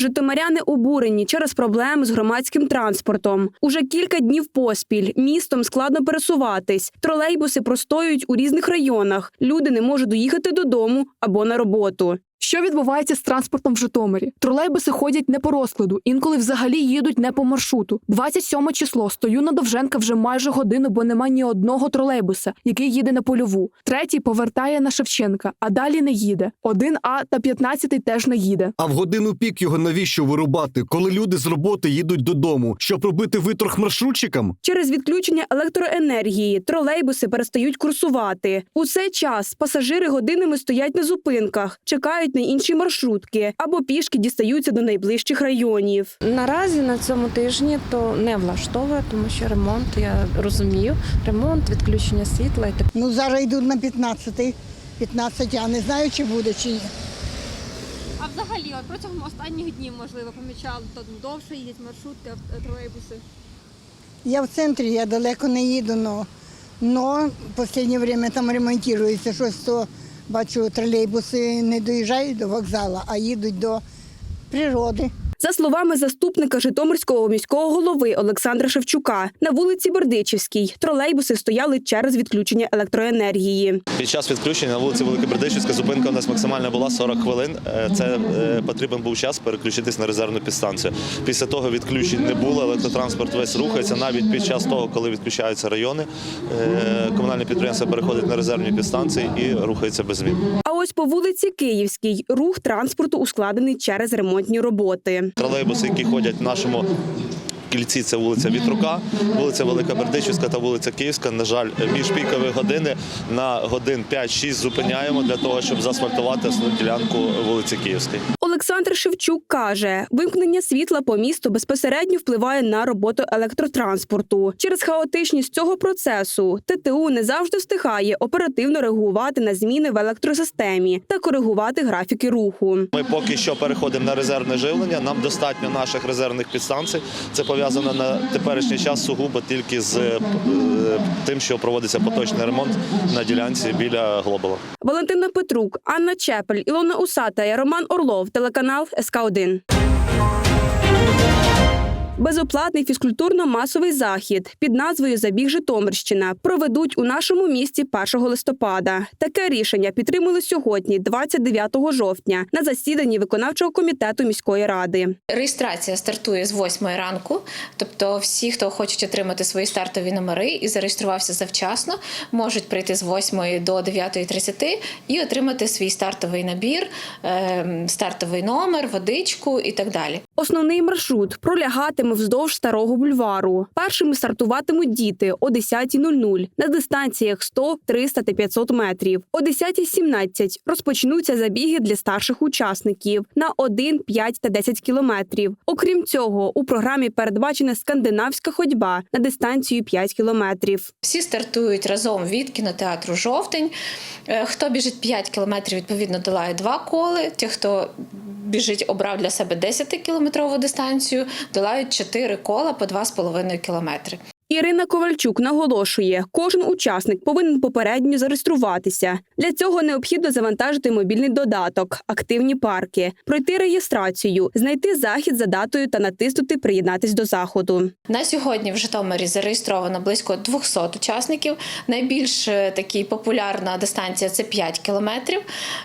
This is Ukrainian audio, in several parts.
Житомиряни обурені через проблеми з громадським транспортом. Уже кілька днів поспіль містом складно пересуватись. Тролейбуси простоюють у різних районах. Люди не можуть доїхати додому або на роботу. Що відбувається з транспортом в Житомирі? Тролейбуси ходять не по розкладу, інколи взагалі їдуть не по маршруту. 27 число стою на Довженка вже майже годину, бо нема ні одного тролейбуса, який їде на польову. Третій повертає на Шевченка, а далі не їде. 1А та 15 теж не їде. А в годину пік його навіщо вирубати, коли люди з роботи їдуть додому, щоб робити виторг маршрутчикам? Через відключення електроенергії тролейбуси перестають курсувати. У цей час пасажири годинами стоять на зупинках, чекають на інші маршрутки або пішки дістаються до найближчих районів. Наразі на цьому тижні то не влаштовує, тому що ремонт, я розумію, ремонт, відключення світла і так. Ну, зараз йдуть на 15, 15, я не знаю, чи буде, чи ні. А взагалі, от протягом останніх днів, можливо, помічали, то довше їдять маршрутки, ав- тролейбуси. Я в центрі, я далеко не їду, но, но в останнє время там ремонтується щось, то бачу, тролейбуси не доїжджають до вокзалу, а їдуть до природи. За словами заступника Житомирського міського голови Олександра Шевчука, на вулиці Бердичівській тролейбуси стояли через відключення електроенергії. Під час відключення на вулиці Великобердичівська зупинка у нас максимальна була 40 хвилин. Е, Це е, потрібен був час переключитись на резервну підстанцію. Після того відключень не було. Електротранспорт весь рухається. Навіть під час того, коли відключаються райони, е, комунальне підприємство переходить на резервні підстанції і рухається без змін. Ось по вулиці Київській рух транспорту ускладений через ремонтні роботи. Тролейбуси, які ходять в нашому кільці, це вулиця Вітрука, вулиця Велика Бердичівська та вулиця Київська. На жаль, між пікові години на годин 5-6 зупиняємо для того, щоб заасфальтувати основну ділянку вулиці Київської. Олександр Шевчук каже, вимкнення світла по місту безпосередньо впливає на роботу електротранспорту. Через хаотичність цього процесу ТТУ не завжди встигає оперативно реагувати на зміни в електросистемі та коригувати графіки руху. Ми поки що переходимо на резервне живлення. Нам достатньо наших резервних підстанцій. Це пов'язано на теперішній час сугубо тільки з е, тим, що проводиться поточний ремонт на ділянці біля Глобала. Валентина Петрук, Анна Чепель, Ілона Усата Роман Орлов, телеканал СК 1 Безоплатний фізкультурно-масовий захід під назвою Забіг Житомирщина проведуть у нашому місті 1 листопада. Таке рішення підтримали сьогодні, 29 жовтня, на засіданні виконавчого комітету міської ради. Реєстрація стартує з 8 ранку, тобто всі, хто хочуть отримати свої стартові номери і зареєструвався завчасно, можуть прийти з 8 до 9.30 і отримати свій стартовий набір, ем, стартовий номер, водичку і так далі. Основний маршрут пролягатиме вздовж старого бульвару. Першими стартуватимуть діти о 10.00 на дистанціях 100, 300 та 500 метрів. О 10.17 розпочнуться забіги для старших учасників на 1, 5 та 10 кілометрів. Окрім цього, у програмі передбачена скандинавська ходьба на дистанцію 5 кілометрів. Всі стартують разом від кінотеатру Жовтень. Е, Хто біжить 5 кілометрів, відповідно, долає два коли. Ті, хто біжить, обрав для себе 10-кілометрову дистанцію, долають 4 кола по 2,5 кілометри. Ірина Ковальчук наголошує, кожен учасник повинен попередньо зареєструватися. Для цього необхідно завантажити мобільний додаток, активні парки, пройти реєстрацію, знайти захід за датою та натиснути Приєднатись до заходу. На сьогодні в Житомирі зареєстровано близько 200 учасників. Найбільш е, такі популярна дистанція це 5 кілометрів.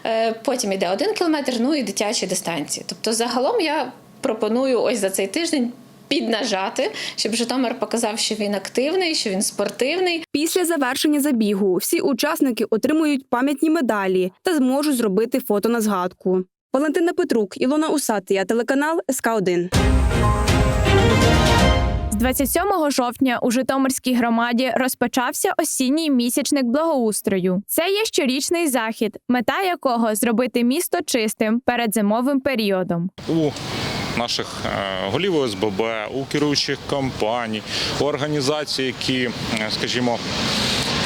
Е, Потім йде 1 кілометр, ну і дитячі дистанції. Тобто, загалом я пропоную ось за цей тиждень. Піднажати, щоб Житомир показав, що він активний, що він спортивний. Після завершення забігу всі учасники отримують пам'ятні медалі та зможуть зробити фото на згадку. Валентина Петрук, Ілона Усатия, телеканал СК 1 З 27 жовтня у Житомирській громаді розпочався осінній місячник благоустрою. Це є щорічний захід, мета якого зробити місто чистим перед зимовим періодом. у наших е, голів ОСББ, у керуючих компаній, у організацій, які, е, скажімо,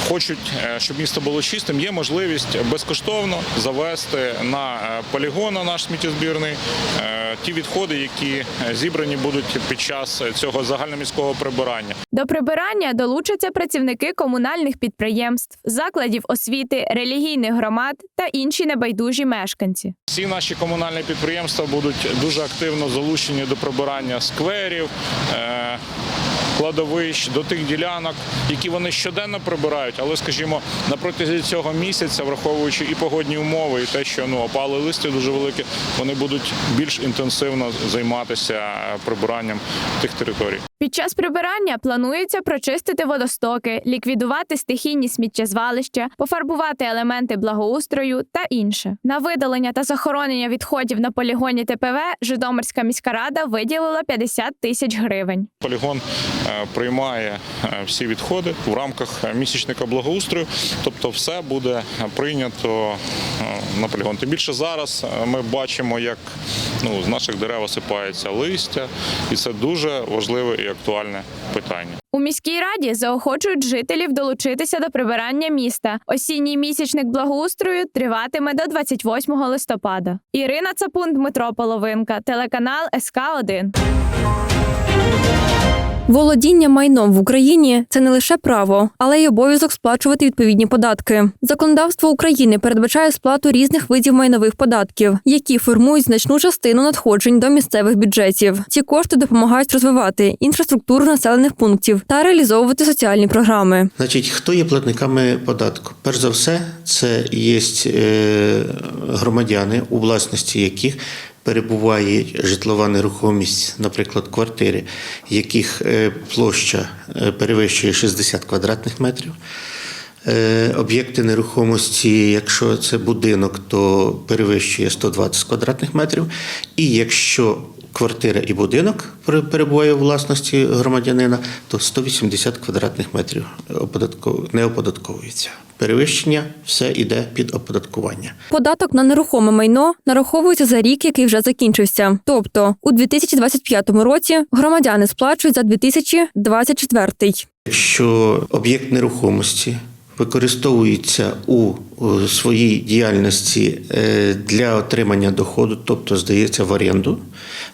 хочуть, е, щоб місто було чистим, є можливість безкоштовно завести на е, полігон на наш сміттєзбірний е, ті відходи, які зібрані будуть під час цього загальноміського прибирання. До прибирання долучаться працівники комунальних підприємств, закладів освіти, релігійних громад та інші небайдужі мешканці. Всі наші комунальні підприємства будуть дуже активно залучені до прибирання скверів, кладовищ, до тих ділянок, які вони щоденно прибирають. Але, скажімо, на протязі цього місяця, враховуючи і погодні умови, і те, що ну опали листя дуже великі, вони будуть більш інтенсивно займатися прибиранням тих територій. Під час прибирання планується прочистити водостоки, ліквідувати стихійні сміттєзвалища, пофарбувати елементи благоустрою та інше. На видалення та захоронення відходів на полігоні ТПВ Житомирська міська рада виділила 50 тисяч гривень. Полігон е, приймає е, всі відходи в рамках е, місячника благоустрою, тобто все буде прийнято на полігон. Тим більше зараз ми бачимо, як ну, з наших дерев осипається листя, і це дуже важливе і актуальне питання. У міській раді заохочують жителів долучитися до прибирання міста. Осінній місячник благоустрою триватиме до 28 листопада. Ірина Цапун, Дмитро Половинка, телеканал СК 1 Володіння майном в Україні це не лише право, але й обов'язок сплачувати відповідні податки. Законодавство України передбачає сплату різних видів майнових податків, які формують значну частину надходжень до місцевих бюджетів. Ці кошти допомагають розвивати інфраструктуру населених пунктів та реалізовувати соціальні програми. Значить, хто є платниками податку? Перш за все, це є е, громадяни, у власності яких перебуває житлова нерухомість, наприклад, квартири, яких е, площа е, перевищує 60 квадратних метрів. Е, Об'єкти нерухомості, якщо це будинок, то перевищує 120 квадратних метрів. І якщо квартира і будинок пере- перебуває у власності громадянина, то 180 квадратних метрів не оподатковується. Перевищення все йде під оподаткування. Податок на нерухоме майно нараховується за рік, який вже закінчився. Тобто у 2025 році громадяни сплачують за 2024. Якщо об'єкт нерухомості використовується у своїй діяльності е, для отримання доходу, тобто здається в оренду,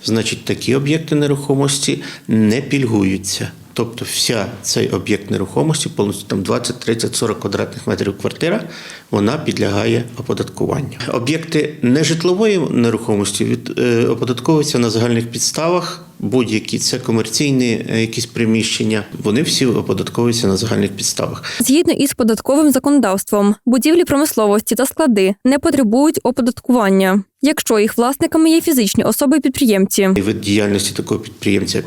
значить такі об'єкти нерухомості не пільгуються. Тобто вся цей об'єкт нерухомості, повністю там 20, 30, 40 квадратних метрів квартира, вона підлягає оподаткуванню. Об'єкти нежитлової нерухомості від, е, оподатковуються на загальних підставах. Будь-які це комерційні е, якісь приміщення, вони всі оподатковуються на загальних підставах. Згідно із податковим законодавством, будівлі промисловості та склади не потребують оподаткування, якщо їх власниками є фізичні особи-підприємці. І Вид діяльності такого підприємця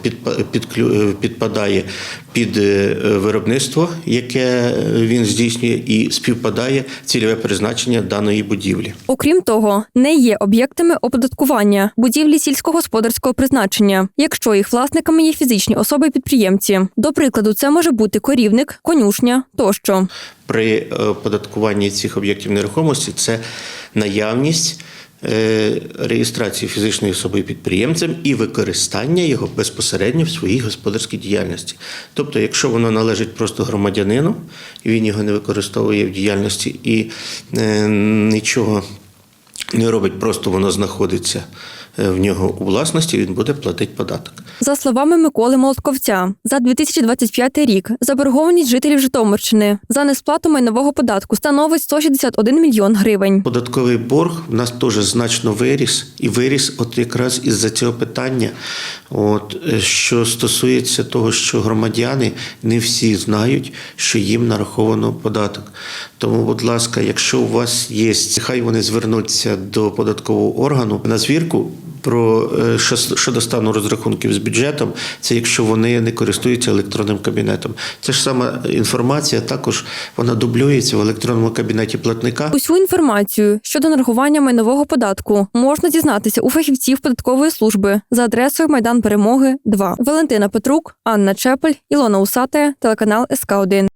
підклю- е, підпадає під е, виробництво, яке він здійснює, і співпадає цільове призначення даної будівлі. Окрім того, не є об'єктами оподаткування будівлі сільськогосподарського призначення, якщо їх власниками є фізичні особи-підприємці. До прикладу, це може бути корівник, конюшня тощо. При е, оподаткуванні цих об'єктів нерухомості це наявність. е, Реєстрації фізичної особи підприємцем і використання його безпосередньо в своїй господарській діяльності. Тобто, якщо воно належить просто громадянину, і він його не використовує в діяльності і е, нічого не робить, просто воно знаходиться е, в нього у власності, він буде платити податок. За словами Миколи Молотковця, за 2025 рік заборгованість жителів Житомирщини за несплату майнового податку становить 161 мільйон гривень. Податковий борг в нас теж значно виріс, і виріс от якраз із-за цього питання. От, е, що стосується того, що громадяни не всі знають, що їм нараховано податок. Тому, будь ласка, якщо у вас є, хай вони звернуться до податкового органу на звірку. Про е, щодо стану розрахунків з бюджетом, це якщо вони не користуються електронним кабінетом. Це ж сама інформація також вона дублюється в електронному кабінеті платника. Усю інформацію щодо нарахування майнового податку можна дізнатися у фахівців податкової служби за адресою Майдан Перемоги 2. Валентина Петрук, Анна Чепель, Ілона Усатая, телеканал СК 1